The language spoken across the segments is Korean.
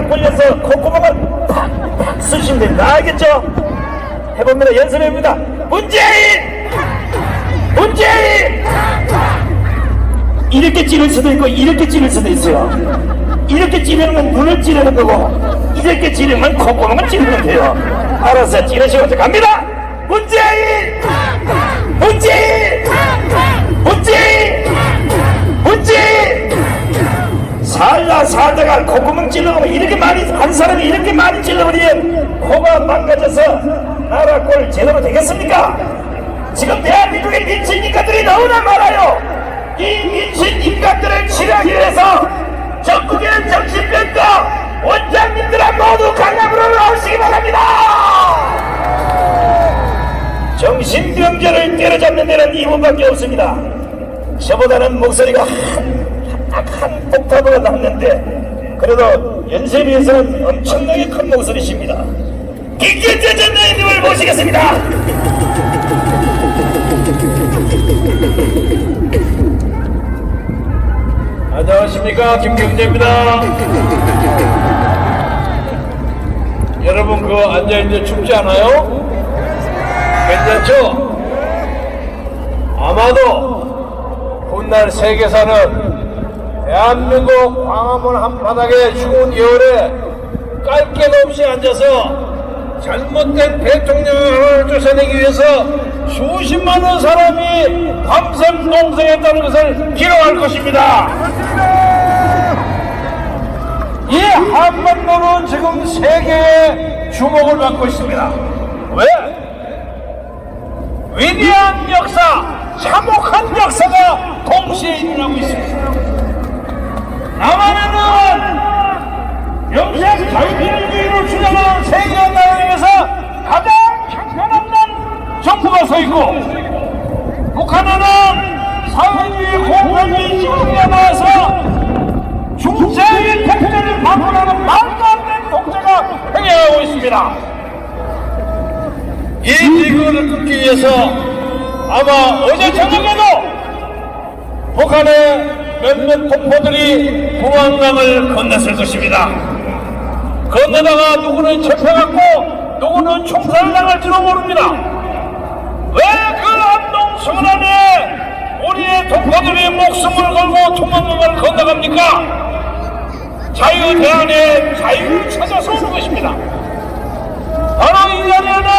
딱 걸려서 콧구멍을 팍팍 쓰시면 됩니다. 알겠죠? 해봅니다. 연습해봅니다. 문재인! 문재인! 이렇게 찌를 수도 있고 이렇게 찌를 수도 있어요. 이렇게 찌르는 건 눈을 찌르는 거고 이렇게 찌르면 콧구멍을 찌르면 돼요. 알아서 찌르시고 갑니다. 문재인! 문재인! 문재인! 문재인! 살다 살다가 콧구멍 찔러면 이렇게 많이 한 사람이 이렇게 많이 찔러버리면 코가 망가져서 나라 꼴 제대로 되겠습니까? 지금 대한민국의 민친 인간들이 너무나 많아요. 이 민친 인간들을 치료하기 위해서 전국의 정신병과 원장님들아 모두 강남으로 나오시기 바랍니다. 정신병자를 때려잡는 데는 이분밖에 없습니다. 저보다는 목소리가 딱한 옥타브가 났는데 그래도 연세에 비해서는 엄청나게 큰 목소리십니다. 김경재 전장님을 모시겠습니다. 안녕하십니까 김경재입니다. 여러분 그 앉아있는데 춥지 않아요? 괜찮죠? 아마도 훗날 세계사는 대한민국 광화문 한바닥에 추운 겨울에 깔게 없이 앉아서 잘못된 대통령을 쫓아내기 위해서 수십만 원 사람이 밤샘 농성했다는 것을 기록할 것입니다. 이 한반도는 지금 세계의 주목을 받고 있습니다. 왜? 위대한 역사, 참혹한 역사가 동시에 일어나고 있습니다. 남한에는 영생 자유민주주의를 주장하는 세계의 나라에서 가장 형편없는 정부가 서 있고 북한에는 사회주의 공산주의 지구에 나와서 중세의 태평양을 방문하는 말도 안 되는 독재가 행해하고 있습니다. 이 비극을 끊기 위해서 아마 어제 저녁에도 북한의 몇몇 동포들이 공항강을 건넜을 것입니다. 건너다가 누구는 접혀갖고 누구는 총살을 당할지도 모릅니다. 왜 그 안동 수문 안에 우리의 동포들이 목숨을 걸고 통만강을 건너갑니까? 자유 대안의 자유를 찾아서 오는 것입니다. 바로 이 자리에는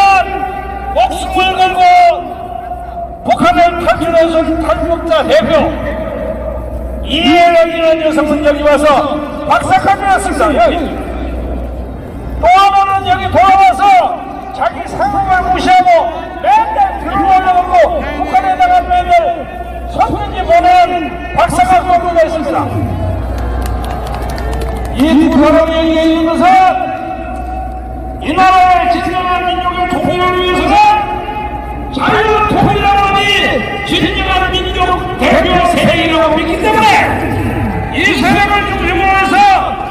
목숨을 걸고 북한을 탈출해서 탈북자 대표 이해영이라는 여성은 여기 와서 박사까지 왔습니다. 여기. 또 하나는 여기 돌아와서 자기 상황을 무시하고 맨날 들어오려고 북한에다가 매달 선전지 보낸 박사가 꼽혀가 있습니다. 이두 사람이 여기에 있는 것은 세력을 중심으로 해서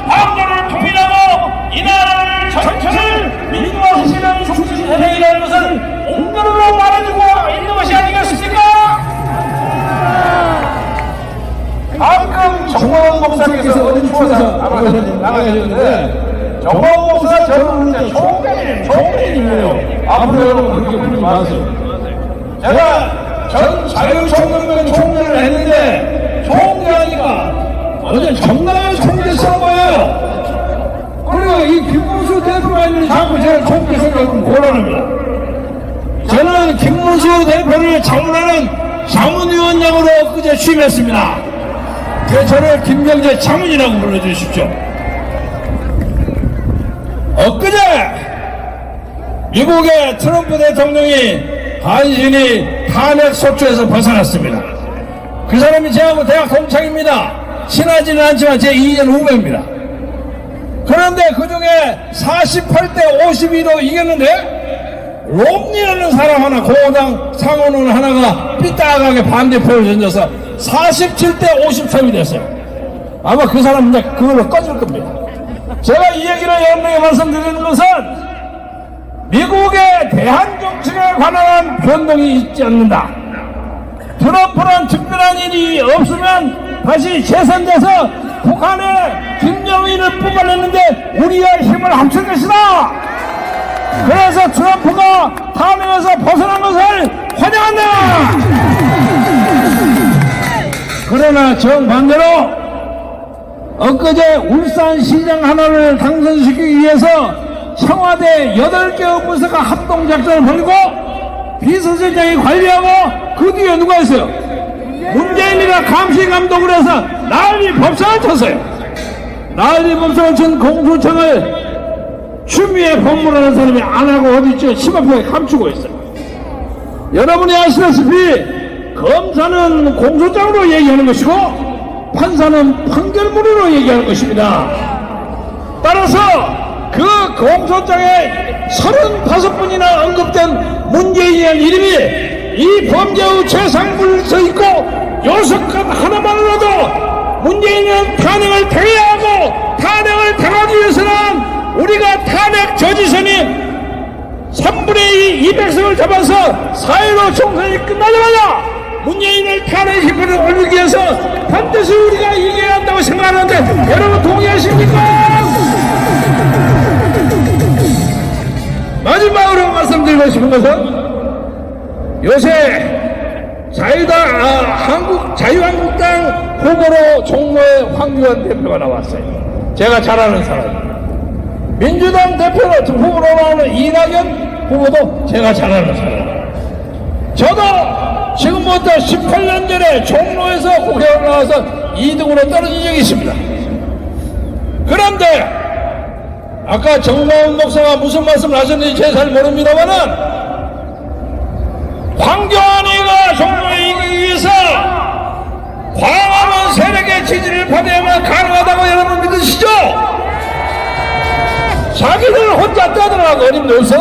한국을 통일하고 이 나라를 전체를 민주화시키는 중심 세력이라는 것은 온건으로 말해주고 있는 것이 아니겠습니까? 방금 정광훈 목사께서 어디 추워서 나가셨는데 정광훈 목사 저는 이제 총회님, 총회님이에요. 앞으로 여러분 그렇게 부르지 마세요. 제가 전 자유총연맹 총회를 했는데 총회하니까 어제 정당한 총회 선거예요. 그리고 이 김문수 대표가 있는 자꾸 제가 총회 선거를 곤란합니다. 저는 김문수 대표를 장문하는 자문위원장으로 그제 취임했습니다. 그래서 저를 김경재 자문이라고 불러주십시오. 엊그제 미국의 트럼프 대통령이 간신히 탄핵 소추에서 벗어났습니다. 그 사람이 저하고 대학 동창입니다. 친하지는 않지만 제 2년 후배입니다. 그런데 그 중에 48대 52로 이겼는데 롬니라는 사람 하나 공화당 상원의원 하나가 삐딱하게 반대표를 던져서 47대 53이 됐어요. 아마 그 사람 이제 그걸로 꺼질 겁니다. 제가 이 얘기를 여러분에게 말씀드리는 것은 미국의 대한 정책에 관한 변동이 있지 않는다. 트럼프는 특별한 일이 없으면 다시 재선돼서 북한의 김정일을 뽑아냈는데 우리의 힘을 합칠 것이다. 그래서 트럼프가 탄핵에서 벗어난 것을 환영한다. 그러나 정반대로 엊그제 울산시장 하나를 당선시키기 위해서 청와대 8개 업부서가 합동작전을 벌이고 비서실장이 관리하고 그 뒤에 누가 있어요? 문재인이가 감시 감독을 해서 난리 법상을 쳤어요. 난리 법상을 친 공수처를 추미애 법무라는 사람이 안 하고 어디죠? 심각하게 감추고 있어요. 여러분이 아시다시피 검사는 공소장으로 얘기하는 것이고 판사는 판결문으로 얘기하는 것입니다. 따라서 그 공소장에 35분이나 언급된 문재인이라는 이름이 이 범죄의 최상불 서 있고 요석값 하나만으로도 문재인은 탄핵을 당해야 하고 탄핵을 당하기 위해서는 우리가 탄핵 저지선이 3분의 2, 200석을 잡아서 4.15 총선이 끝나자마자 문재인을 탄핵시키는 올리기 위해서 반드시 우리가 이겨야 한다고 생각하는데 여러분 동의하십니까? 마지막으로 말씀드리고 싶은 것은 요새 자유당, 아, 한국, 자유한국당 후보로 종로에 황교안 대표가 나왔어요. 제가 잘 아는 사람입니다. 민주당 대표로 후보로 나오는 이낙연 후보도 제가 잘 아는 사람입니다. 저도 지금부터 18년 전에 종로에서 국회의원 나와서 2등으로 떨어진 적이 있습니다. 그런데 아까 정마훈 목사가 무슨 말씀을 하셨는지 제가 잘 모릅니다만은 황교안이가 종로에 이기기 위해서 광화문 세력의 지지를 받아야만 가능하다고 여러분 믿으시죠? 자기들 혼자 떠들어가고 어림도 없어.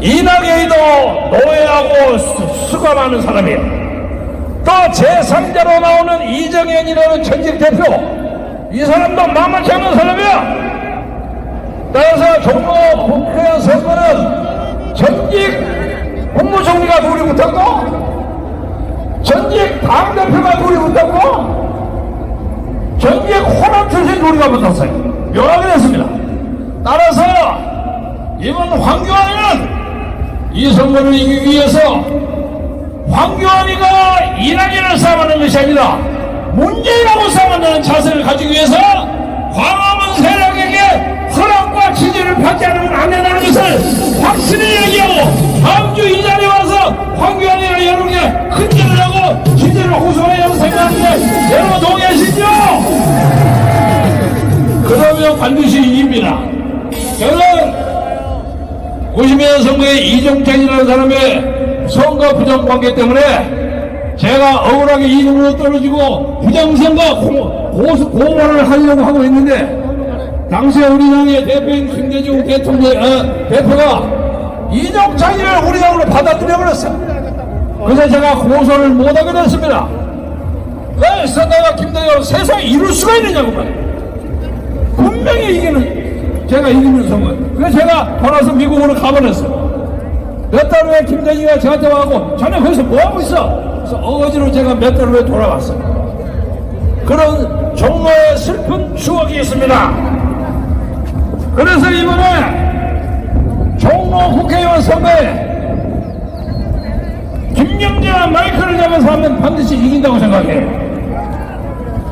이낙연이도 노예하고 수- 수감하는 사람이에요. 또 제3자로 나오는 이정현이라는 전직 대표. 이 사람도 만만치 않은 사람이야. 따라서 종로 국회의원 선거는 전직 국무총리가 누리 못하고 전직 당대표가 누리 못하고 전직 호남 출신 누리가 붙었어요. 묘하게 됐습니다. 따라서 이번 황교안은 이 선거를 이기기 위해서 황교안이가 이낙연을 싸움하는 것이 아니라 문재인하고 싸움하는 자세를 가지기 위해서 광화문 세력에게 허락과 지지를 받지 않으면 안 된다는 것을 확실히 얘기하고 다음 주 이 자리에 와서 황교안이가 여러분께 큰절을 하고 지지를 호소하려고 생각하는데 여러분 동의하시죠? 그러면 반드시 이깁니다. 저는 90년 선거에 이정찬이라는 사람의 선거 부정관계 때문에 제가 억울하게 이름으로 떨어지고 부정선거 고, 고수, 고발을 하려고 하고 있는데 당시에 우리 당의 대표인 김대중 대통령, 어, 대표가 이정찬이를 우리 당으로 받아들여버렸어요. 그래서 제가 고소를 못하게 됐습니다. 그래서 내가 김대중 세상에 이룰 수가 있느냐고 말이에요. 분명히 이기는 제가 이기는 선거. 그래서 제가 돌아서 미국으로 가버렸어. 몇달 후에 김대중이가 저한테 와고 자네 거기서 뭐 하고 있어? 그래서 어거지로 제가 몇 달 후에 돌아왔어요. 그런 종로의 슬픈 추억이 있습니다. 그래서 이번에 종로 국회의원 선거에 김영재와 마이크를 잡아서 하면 반드시 이긴다고 생각해요.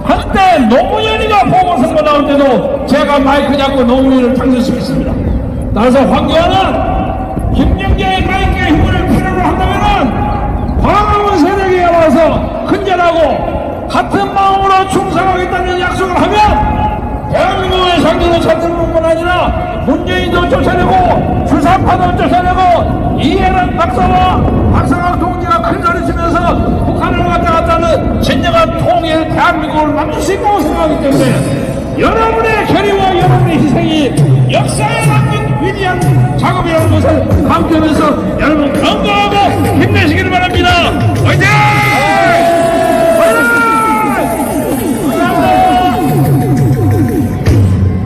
한때 노무현이가 보궐선거 나올 때도 제가 마이크 잡고 노무현을 당선시켰습니다. 따라서 황교안은 김영재의 마이크의 힘을 필요로 한다면은 광화문 세력에 와서 큰절하고 같은 마음으로 충성하겠다는 약속을 하면 대한민국의 상징은 선택뿐만 아니라 문재인도 쫓아내고 주사파도 쫓아내고 이해란 박사와 박상학 동지가 큰 소리 치면서 북한을 왔다 갔다는 진정한 통일 대한민국을 만들 수 있다고 생각하기 때문에 여러분의 결의와 여러분의 희생이 역사에 남긴 위대한 작업이라는 것을 강조하면서 여러분 건강하고 힘내시길 바랍니다. 화이팅! 화이팅!